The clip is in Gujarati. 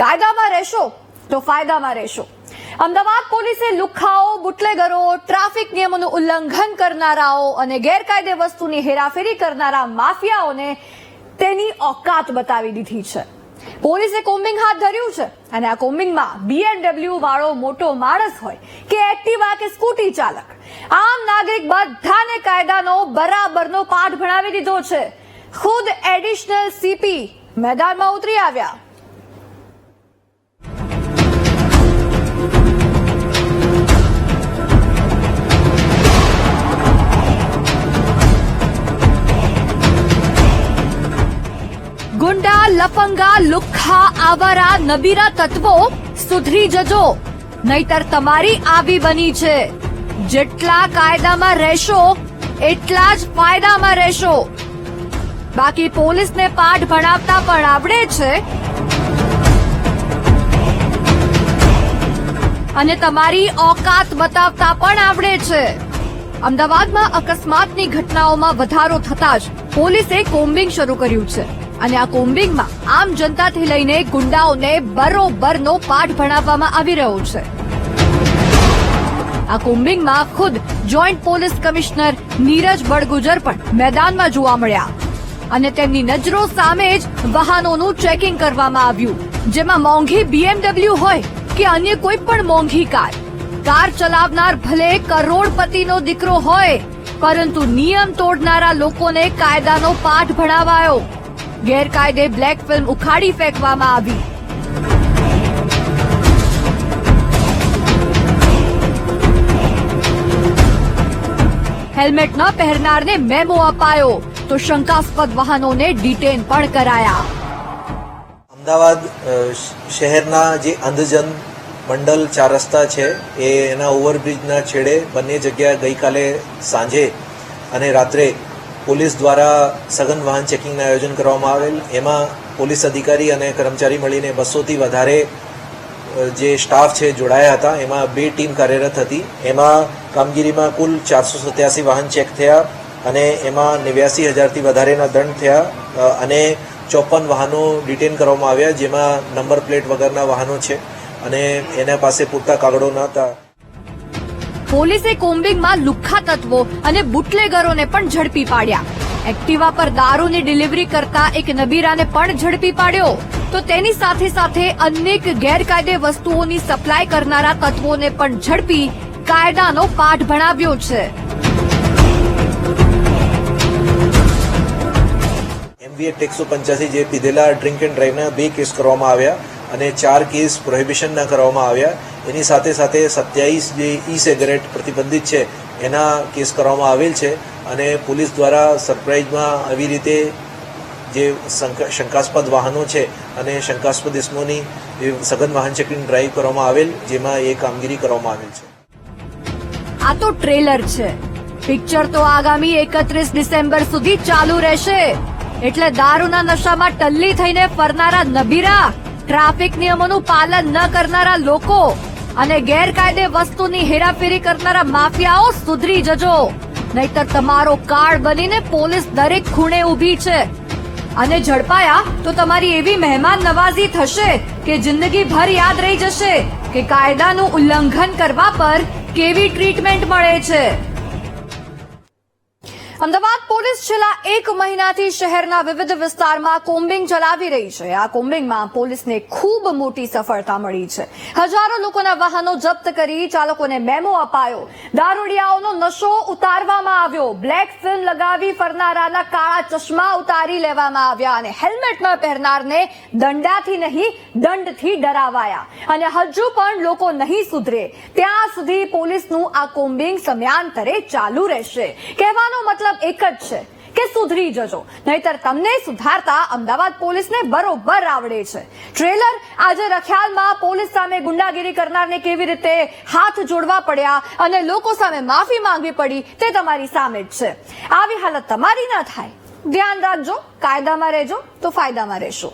કાયદામાં રહેશો તો ફાયદામાં રહેશો. અમદાવાદ પોલીસે લુખ્ખાઓ, બુટલેગરો, ટ્રાફિક નિયમોનું ઉલ્લંઘન કરનારાઓ અને ગેરકાયદે વસ્તુની હેરાફેરી કરનારા માફિયાઓને તેની ઓકાત બતાવી દીધી છે. પોલીસે કોમ્બિંગ હાથ ધર્યું છે અને આ કોમ્બિંગમાં બીએમડબલ્યુ વાળો મોટો માણસ હોય કે એક્ટિવા કે સ્કૂટી ચાલક. આમ નાગરિક બધાને કાયદાનો બરાબરનો પાઠ ભણાવી દીધો છે. ખુદ એડિશનલ સીપી મેદાનમાં ઉતરી આવ્યા. લફંગા લુખ્ખા, આવારા, નબીરા તત્વો સુધરી જજો. નહીતર તમારી આવી બની છે. જેટલા કાયદામાં રહેશો, એટલા જ ફાયદામાં રહેશો. બાકી પોલીસને પાઠ ભણાવતા પણ આવડે છે. અને તમારી ઓકાત બતાવતા પણ આવડે છે. અમદાવાદમાં અકસ્માતની ઘટનાઓમાં વધારો થતા જ પોલીસે કોમ્બિંગ શરૂ કર્યું છે. અને આ કોમ્બિંગમાં આમ જનતાથી લઈને ગુંડાઓને બરોબરનો પાઠ ભણાવવામાં આવી રહ્યો છે. આ કોમ્બિંગમાં ખુદ joint police commissioner Neeraj Badgujar પણ મેદાનમાં જોવા મળ્યા. અને તેમની નજરો સામે જ વાહનોનું ચેકિંગ કરવામાં આવ્યું, જેમાં મોંઘી બીએમડબલ્યુ હોય કે અન્ય કોઈ પણ મોંઘી કાર. કાર ચલાવનાર ભલે કરોડપતિનો દીકરો હોય, પરંતુ નિયમ તોડનારા લોકોને કાયદાનો પાઠ ભણાવાયો. ગેરકાયદે બ્લેક ફિલ્મ ઉખાડી ફેંકવામાં આવી. હેલ્મેટ ન પહેરનારને મેમો અપાયો તો શંકાસ્પદ વાહનોને ડિટેન પણ કરાયા. અમદાવાદ શહેરના જે અંધજન મંડલ ચાર રસ્તા છે, એ એના ઓવરબ્રિજના છેડે બંને જગ્યા ગઈકાલે સાંજે અને રાત્રે પોલીસ દ્વારા સઘન વાહન ચેકિંગનું આયોજન કરવામાં આવેલ. એમાં પોલીસ અધિકારી અને કર્મચારી મળીને બસોથી વધારે જે સ્ટાફ છે જોડાયા હતા. એમાં બે ટીમ કાર્યરત હતી. એમાં કામગીરીમાં કુલ ચારસો સત્યાસી વાહન ચેક થયા અને એમાં નેવ્યાસી હજારથી વધારેના દંડ થયા. અને ચોપન વાહનો ડિટેન કરવામાં આવ્યા, જેમાં નંબર પ્લેટ વગરના વાહનો છે અને એના પાસે પૂરતા કાગળો ન હતા પોલીસે કોમ્બિંગમાં લુખ્ખા તત્વો અને બુટલેગરોને પણ ઝડપી પાડ્યા. એક્ટિવા પર દારૂની ડિલિવરી કરતા એક નબીરાને પણ ઝડપી પાડ્યો. તો તેની સાથે સાથે અનેક ગેરકાયદે વસ્તુઓની સપ્લાય કરનારા તત્વોને પણ ઝડપી કાયદાનો પાઠ ભણાવ્યો છે. એમવીએ એકસો પંચ્યાસી જે પીધેલા ડ્રિંક એન્ડ ડ્રાઈવના બે કેસ કરવામાં આવ્યા અને ચાર કેસ પ્રોહિબિશનના કરવામાં આવ્યા. એની સાથે સાથે સત્યાવીસ જે ઈ સિગરેટ પ્રતિબંધિત છે, એના કેસ કરવામાં આવેલ છે અને પોલીસ દ્વારા સરપ્રાઇઝમાં આવી રીતે જે શંકા- શંકાસ્પદ વાહનો છે અને શંકાસ્પદ ઇસમોની સઘન વાહન ચેકિંગ ડ્રાઈવ કરવામાં આવેલ, જેમાં એ કામગીરી કરવામાં આવેલ છે. આ તો ટ્રેલર છે. પિક્ચર તો આગામી એકત્રીસ ડિસેમ્બર સુધી ચાલુ રહેશે. એટલે દારૂના નશામાં ટલ્લી થઈને ફરનારા નબીરા, ટ્રાફિક નિયમોનું પાલન ન કરનારા લોકો અને ગેરકાયદે વસ્તુની હેરાફેરી કરનારા માફિયાઓ સુધરી જજો. નહીતર તમારો કાર્ડ બનીને પોલીસ દરેક ખૂણે ઊભી છે. અને ઝડપાયા તો તમારી એવી મહેમાન નવાઝી થશે કે જિંદગી ભર યાદ રહી જશે કે કાયદાનું ઉલ્લંઘન કરવા પર કેવી ટ્રીટમેન્ટ મળે છે. અમદાવાદ પોલીસ છેલ્લા એક મહિનાથી શહેરના વિવિધ વિસ્તારમાં કોમ્બિંગ ચલાવી રહી છે. આ કોમ્બિંગમાં પોલીસને ખૂબ મોટી સફળતા મળી છે. હજારો લોકોના વાહનો જપ્ત કરી ચાલકોને મેમો અપાયો. દારૂડિયાઓનો નશો ઉતારવામાં આવ્યો. બ્લેક ફિલ્મ લગાવી ફરનારાના કાળા ચશ્મા ઉતારી લેવામાં આવ્યા અને હેલ્મેટ ન પહેરનારને દંડાથી નહીં, દંડથી ડરાવાયા. અને હજુ પણ લોકો નહીં સુધરે. ત્યાં સુધી પોલીસનું આ કોમ્બિંગ સમયાંતરે ચાલુ રહેશે. કહેવાનો મતલબ એક જ છે કે સુધરી જજો. નહીતર તમને સુધારતા અમદાવાદ પોલીસને બરોબર આવડે છે. ટ્રેલર આજે રખિયાલમાં પોલીસ સામે ગુંડાગીરી કરનારને કેવી રીતે હાથ જોડવા પડ્યા અને લોકો સામે માફી માંગવી પડી તે તમારી સામે જ છે. આવી હાલત તમારી ના થાય. ધ્યાન રાખજો, કાયદામાં રહેજો તો ફાયદામાં રહેશો.